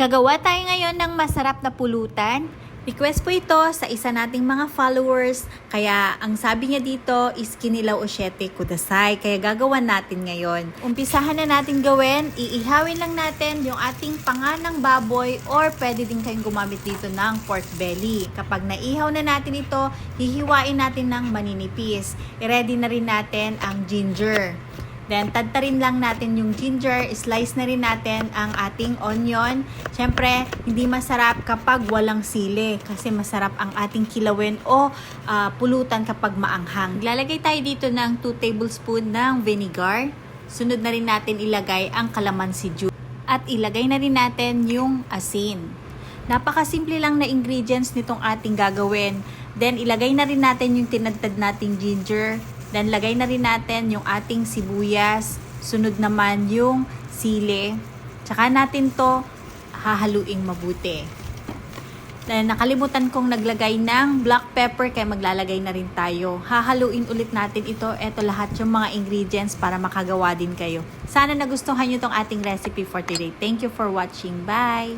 Gagawa tayo ngayon ng masarap na pulutan. Request po ito sa isa nating mga followers. Kaya ang sabi niya dito is kinilaw o syete kudasay. Kaya gagawan natin ngayon. Umpisahan na natin gawin. Iihawin lang natin yung ating panganang baboy or pwede din kayong gumamit dito ng pork belly. Kapag naihaw na natin ito, hihiwain natin ng maninipis. I-ready na rin natin ang ginger. Then, tadtarin lang natin yung ginger, slice na rin natin ang ating onion. Siyempre, hindi masarap kapag walang sili kasi masarap ang ating kilawin o ah, pulutan kapag maanghang. Lalagay tayo dito ng 2 tablespoon ng vinegar. Sunod na rin natin ilagay ang calamansi juice. At ilagay na rin natin yung asin. Napakasimple lang na ingredients nitong ating gagawin. Then, ilagay na rin natin yung tinadtad nating ginger. Then, lagay na rin natin yung ating sibuyas. Sunod naman yung sili. Tsaka natin to hahaluing mabuti. Then, nakalimutan kong naglagay ng black pepper kaya maglalagay na rin tayo. Hahaluin ulit natin ito. Ito lahat yung mga ingredients para makagawa din kayo. Sana nagustuhan nyo tong ating recipe for today. Thank you for watching. Bye!